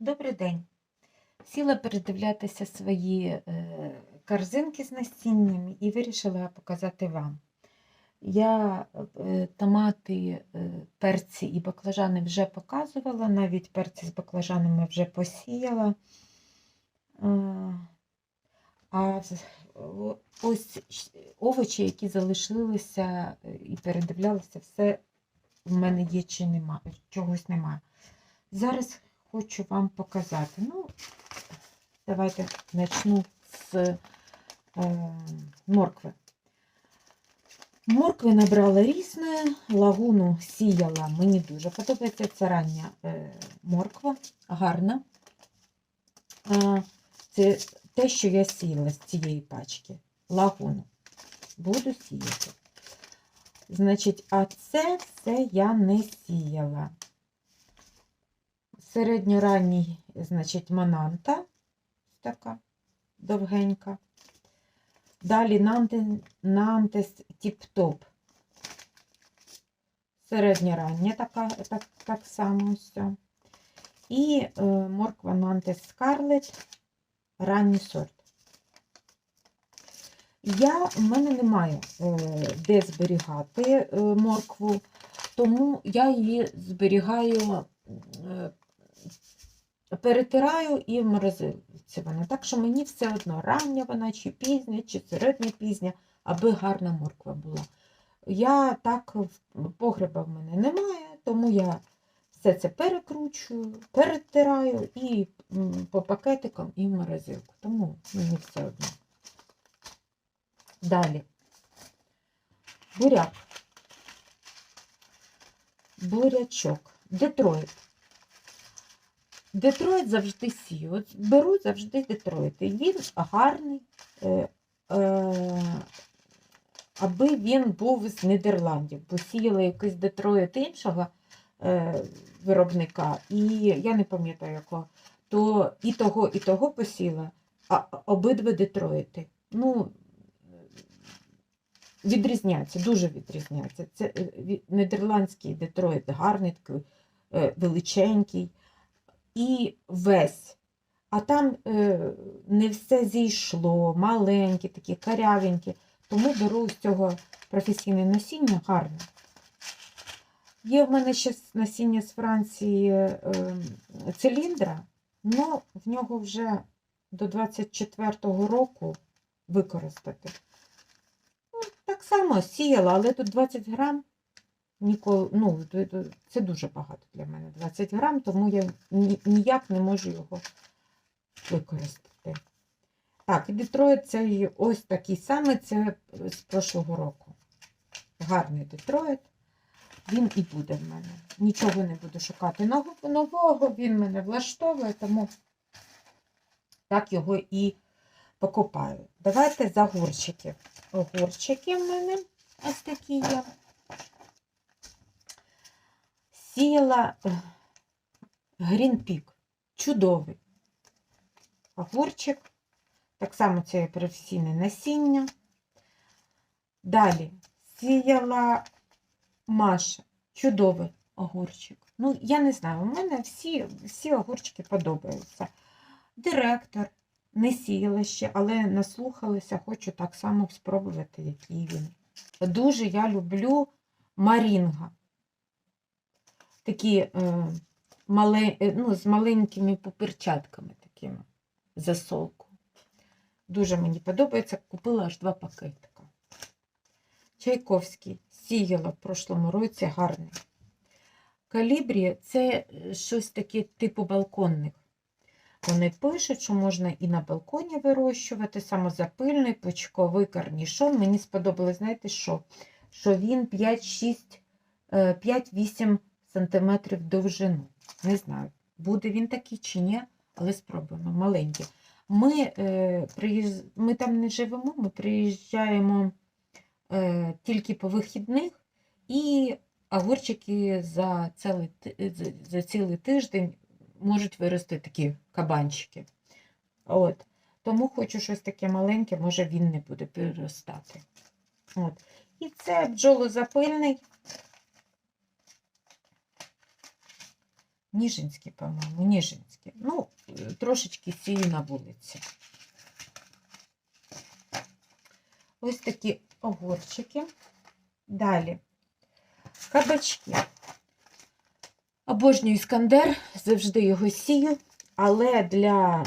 Добрий день. Сіла передивлятися свої е, корзинки з насінням і вирішила показати вам. Я е, томати, е, перці і баклажани вже показувала, навіть перці з баклажанами вже посіяла. А ось овочі, які залишилися і передивлялася, все в мене є чи немає, чогось немає. Зараз хочу вам показати. Ну, давайте почну з е, моркви. Моркви набрала різне, лагуну сіяла. Мені дуже подобається. Це рання е, морква, гарна. Е, це те, що я сіяла з цієї пачки. Лагуну. Буду сіяти. Значить, а це все я не сіяла середньоранній, значить, мананта, така довгенька. Далі Нанте- Нантес тіп-топ. Середньорання така, так, так само все. І е, морква Нантес Скарлет, ранній сорт. Я, в мене немає е, де зберігати е, моркву, тому я її зберігаю е, перетираю і в морозилці вона. Так що мені все одно рання вона, чи пізня, чи середня пізня, аби гарна морква була. Я так, погреба в мене немає, тому я все це перекручую, перетираю і по пакетикам і в морозилку. Тому мені все одно. Далі. Буряк. Бурячок. Детройт. Детройт завжди сію. От беру завжди Детройт. І він гарний, е, е, аби він був з Нідерландів, бо сіяли якийсь Детройт іншого е, виробника, і я не пам'ятаю якого, то і того, і того посіла, а обидва Детройти. Ну, відрізняться, дуже відрізняться. Це е, нідерландський Детройт, гарний такий, е, величенький і весь. А там е, не все зійшло, маленькі, такі карявенькі. Тому беру з цього професійне насіння гарне. Є в мене ще насіння з Франції е, циліндра, але в нього вже до 24-го року використати. Ну, так само сіяла, але тут 20 грам ніколи, ну, це дуже багато для мене 20 грам, тому я ніяк не можу його використати. Так, і Детройт це ось такий самий, це з прошлого року. Гарний Детройт. Він і буде в мене. Нічого не буду шукати нового, він мене влаштовує, тому так його і покупаю. Давайте за огурчики. Огурчики в мене ось такі є. Сіяла грінпік. Чудовий. Огурчик. Так само це професійне насіння. Далі сіяла Маша. Чудовий огурчик. Ну, я не знаю, у мене всі, всі огурчики подобаються. Директор не сіяла ще, але наслухалася, хочу так само спробувати, який він. Дуже я люблю марінга. Такі е, мале, е, ну, з маленькими пупирчатками такими засолку. Дуже мені подобається. Купила аж два пакетика. Чайковський сіяла в прошлому році гарний. Калібрі це е, щось таке типу балконних. Вони пишуть, що можна і на балконі вирощувати, самозапильний почковий карнішон. Мені сподобалось, знаєте що? Що він 5-6, е, 5-8 см довжину. Не знаю, буде він такий чи ні, але спробуємо. Маленький. Ми, е, приїз... ми там не живемо, ми приїжджаємо е, тільки по вихідних, і огурчики за цілий, за цілий тиждень можуть вирости такі кабанчики. От. Тому хочу щось таке маленьке, може він не буде переростати. От. І це бджолозапильний. Ніжинський, по-моєму, Ніжинський. Ну, е, трошечки сію на вулиці. Ось такі огурчики. Далі. Кабачки. Обожнюю іскандер, завжди його сію, але для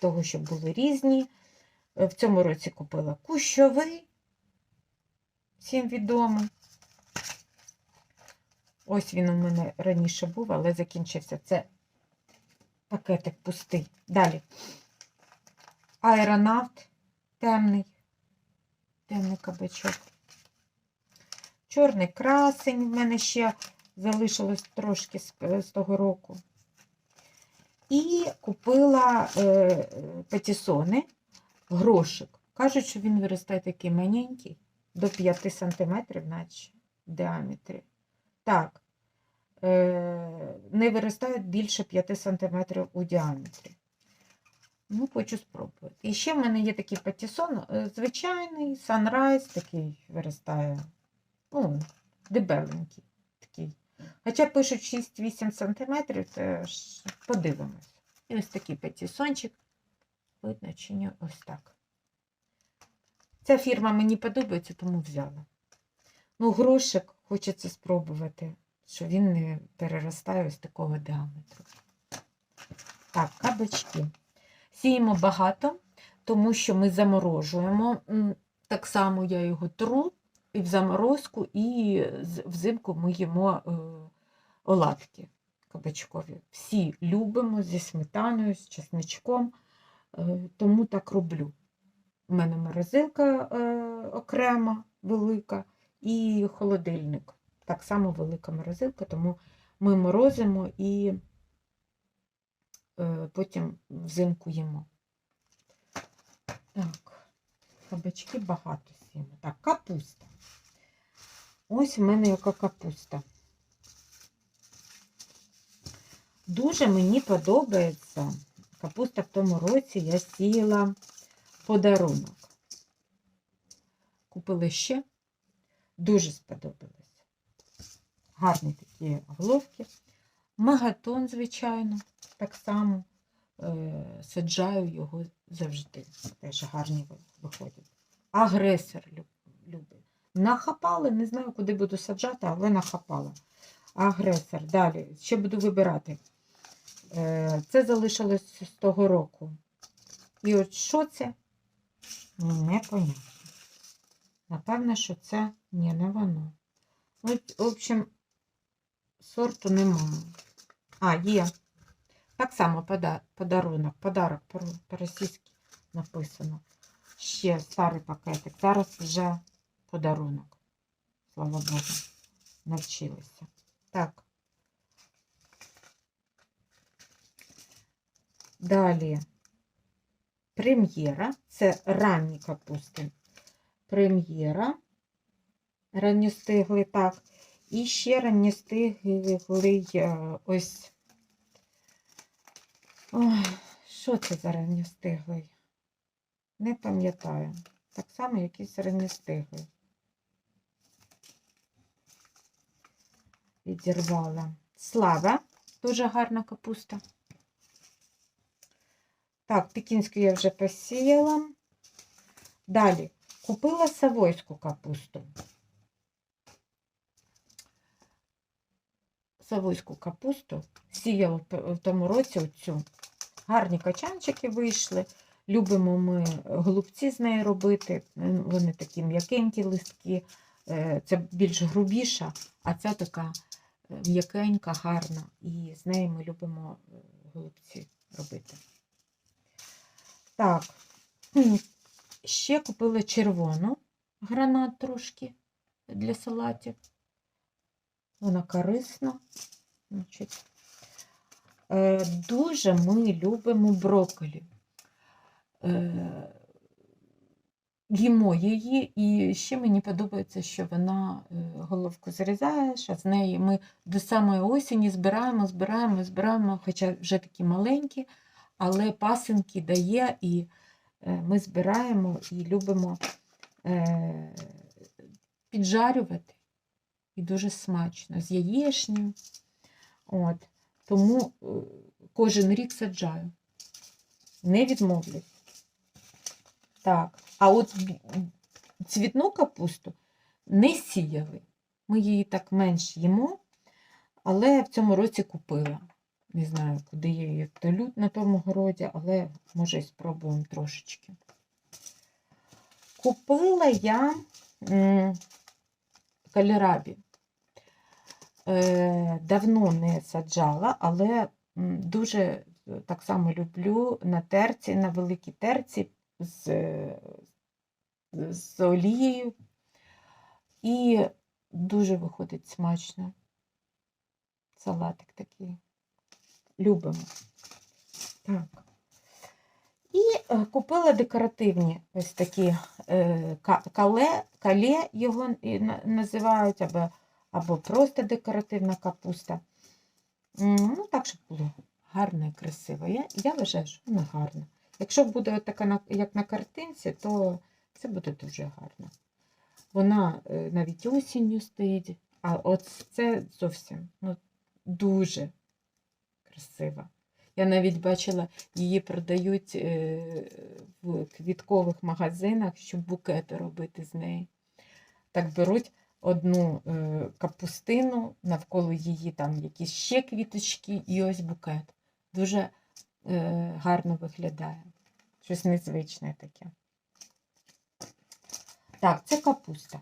того, щоб були різні, е, в цьому році купила кущовий, всім відомий. Ось він у мене раніше був, але закінчився. Це пакетик пустий. Далі. Аеронавт темний. Темний кабачок. Чорний красень в мене ще залишилось трошки з, того року. І купила е, патісони, грошик. Кажуть, що він виростає такий маленький, до 5 см, наче в діаметрі. Так, е, не виростають більше 5 см у діаметрі. Ну, хочу спробувати. І ще в мене є такий патісон, е, звичайний санрайз, такий виростає, ну, дебеленький такий. Хоча пишуть 6-8 см, це ж подивимось. І ось такий патісончик. Видно чи ні? Ось так. Ця фірма мені подобається, тому взяла. Ну, грошик хочеться спробувати, що він не переростає ось такого діаметру. Так, кабачки. Сіємо багато, тому що ми заморожуємо. Так само я його тру і в заморозку, і взимку ми їмо е, оладки кабачкові. Всі любимо зі сметаною, з чесничком, е, тому так роблю. У мене морозилка е, окрема, велика, і холодильник. Так само велика морозилка, тому ми морозимо і е, потім взимку їмо. Так, кабачки багато сіємо. Так, капуста. Ось в мене яка капуста. Дуже мені подобається капуста в тому році я сіяла подарунок. Купили ще, дуже сподобалось. Гарні такі головки. Магатон, звичайно, так само е, саджаю його завжди. Теж гарні виходять. Агресор люб- любить. Нахапали, не знаю, куди буду саджати, але нахапала. Агресор. Далі. Ще буду вибирати. Е, Це залишилось з того року. І от що це? Непонятно. Напевно, що це ні, не воно. От, в общем, сорту немає. А, є. Так само подарунок, подарок по- по-російськи написано. Ще старий пакетик. Зараз вже подарунок. Слава Богу. Навчилися. Так. Далі. Прем'єра. Це ранні капусти. Прем'єра. Ранньостиглий, так. І ще ранньостиглий е, ось. Що це за ранньостиглий? Не пам'ятаю. Так само якийсь ранньостиглий. Відірвала. Слава. Дуже гарна капуста. Так, пекінську я вже посіяла. Далі. Купила савойську капусту. Савойську капусту сіяла в тому році оцю. Гарні качанчики вийшли. Любимо ми голубці з неї робити. Вони такі м'якенькі листки. Е, Це більш грубіша, а ця така е, м'якенька, гарна. І з неї ми любимо е, голубці робити. Так, ще купила червону гранат трошки для салатів. Вона корисна. Е, дуже ми любимо брокколі. Е, їмо її, і ще мені подобається, що вона е, головку зрізаєш, а з неї ми до самої осені збираємо, збираємо, збираємо, хоча вже такі маленькі, але пасинки дає, і ми збираємо і любимо е, піджарювати. І дуже смачно, з яєчнею. От. тому е, кожен рік саджаю. Не відмовлюсь. Так, а от цвітну капусту не сіяли. Ми її так менш їмо, але в цьому році купила. Не знаю, куди я її втолю на тому городі, але може спробуємо трошечки. Купила я м, кальрабі. Е, давно не саджала, але дуже е, так само люблю на терці, на великій терці з, з олією. І дуже виходить смачно. Салатик такий. Любимо. Так. І е, купила декоративні ось такі е, кале, кале його називають, або, або просто декоративна капуста. Ну, так, щоб було гарно і красиво. Я, я вважаю, що вона гарна. Якщо буде така, як на картинці, то це буде дуже гарно. Вона е, навіть осінню стоїть, а от це зовсім ну, дуже красива. Я навіть бачила, її продають е, в квіткових магазинах, щоб букети робити з неї. Так беруть одну е, капустину, навколо її там якісь ще квіточки і ось букет. Дуже е, гарно виглядає. Щось незвичне таке. Так, це капуста.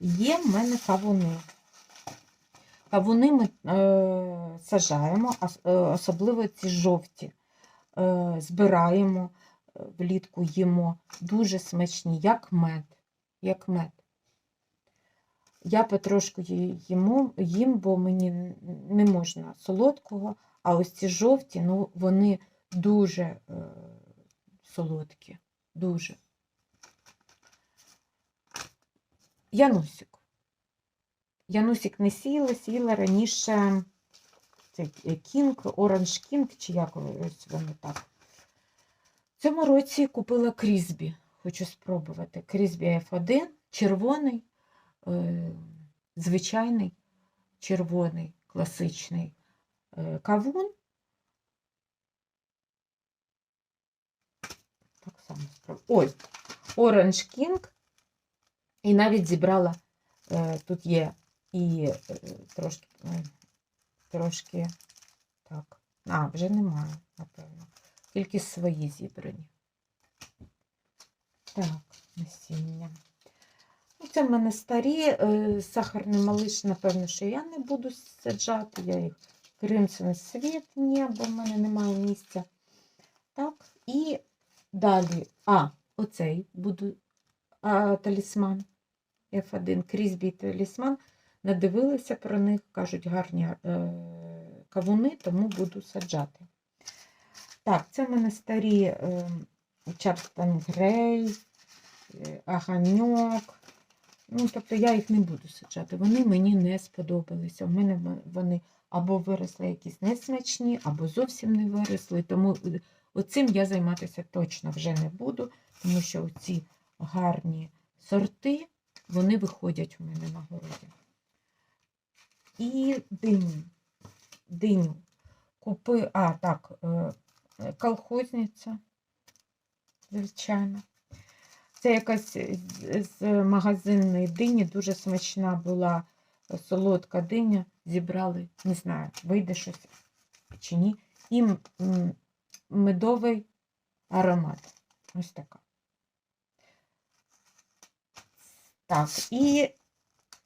Є в мене кавуни. Кавуни ми е, сажаємо, е, особливо ці жовті. Е, збираємо, влітку їмо. Дуже смачні, як мед. Як мед. Я потрошку ї- їм, бо мені не можна солодкого, а ось ці жовті, ну, вони дуже е, солодкі. Дуже. Янусик. Янусик не сіяла, сіяла раніше е, кінг, оранж кінг, чи як ось воно так. В цьому році купила крізбі. Хочу спробувати. Крізбі F1, червоний, е, звичайний червоний, класичний е, кавун. Так само спробую. Ой, Оранж Кінг. І навіть зібрала, тут є і е, трошки, трошки, так, а, вже немає, напевно. Тільки свої зібрані. Так, насіння. Ну, Це в мене старі, е, сахарний малиш, напевно, що я не буду саджати. Я їх кримсон світ, ні, бо в мене немає місця. Так, і далі, а, оцей буду а, талісман. F1 Крізбі талісман. Надивилися про них, кажуть, гарні е, кавуни, тому буду саджати. Так, це в мене старі е, Чарстон Грей, е, Аганьок. Ну, тобто я їх не буду саджати. Вони мені не сподобалися. У мене вони або виросли якісь несмачні, або зовсім не виросли. Тому оцим я займатися точно вже не буду, тому що оці гарні сорти, вони виходять у мене на городі. І диню. Диню. Купи, а, так, е, е, колхозниця, звичайно. Це якась з- з магазинної дині, дуже смачна була е, солодка диня. Зібрали, не знаю, вийде щось чи ні. І медовий аромат. Ось така. Так, і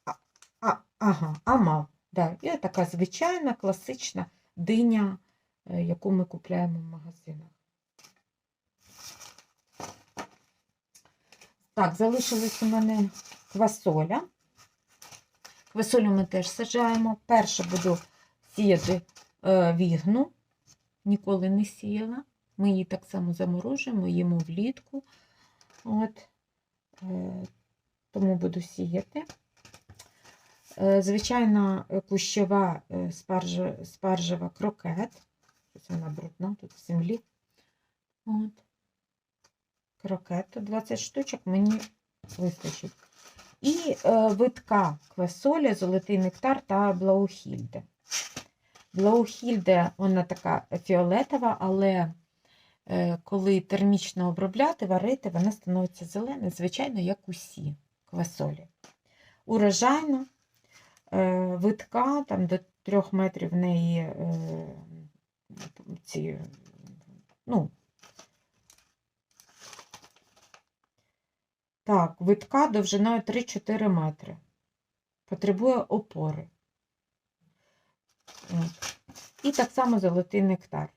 а, а, ага, амал. Да, і така звичайна класична диня, е, яку ми купляємо в магазинах. Так, залишилась у мене квасоля. Квасолю ми теж саджаємо. Перше буду сіяти е, вігну. Ніколи не сіяла. Ми її так само заморожуємо, їмо влітку. От. Е, тому буду сіяти. Е, Звичайна е, кущова е, спаржа- спаржева крокет. Ось вона брудна тут в землі. От. Крокет. 20 штучок мені вистачить. І е, витка квасоля, золотий нектар та блаухільде. Блаухільде, вона така фіолетова, але е, коли термічно обробляти, варити, вона становиться зеленою, звичайно, як усі квасолі. Урожайна, е, витка, там до трьох метрів в неї е, ці, ну, так, витка довжиною 3-4 метри. Потребує опори. І так само золотий нектар.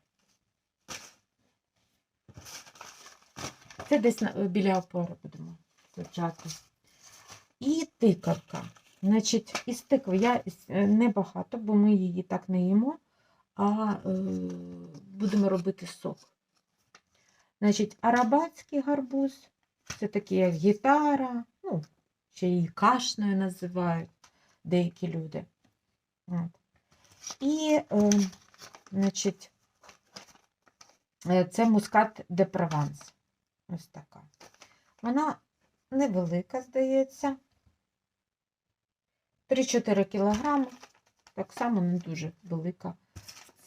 Це десь біля опори будемо саджати. І тикавка. Значить, із тикви я е, небагато, бо ми її так не їмо, а е, будемо робити сок. Значить, арабатський гарбуз, це такий як гітара, ну, ще її кашною називають деякі люди. От. І, е, значить, е, це мускат де Прованс. Ось така. Вона невелика, здається. 3-4 кілограми. Так само не дуже велика.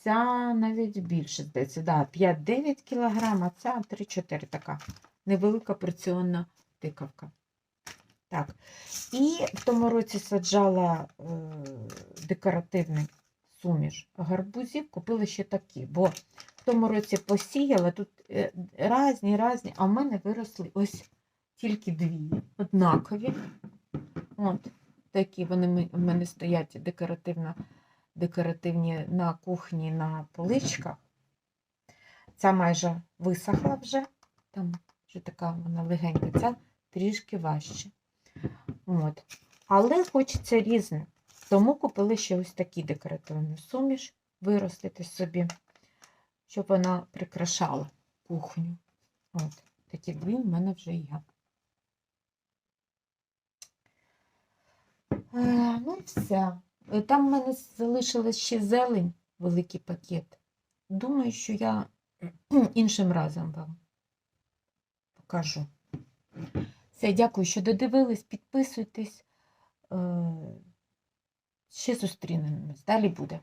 Ця навіть більше, здається, да, 5-9 кілограм, а ця 3-4 така невелика порціонна тикавка. Так. І в тому році саджала е, декоративний суміш гарбузів, купила ще такі, бо в тому році посіяла тут е, різні, різні, а в мене виросли ось тільки дві, однакові. От такі вони в мене стоять декоративно, декоративні на кухні на поличках. Ця майже висохла вже, там вже така вона легенька, ця трішки важче. От. Але хочеться різне. Тому купили ще ось такі декоративні суміш, виростити собі, щоб вона прикрашала кухню. От, такі дві в мене вже є. Ну все. Е, Там в мене залишилась ще зелень, великий пакет. Думаю, що я іншим разом вам покажу. Все, дякую, що додивились, підписуйтесь. Е, Ще зустрінемось. Далі буде.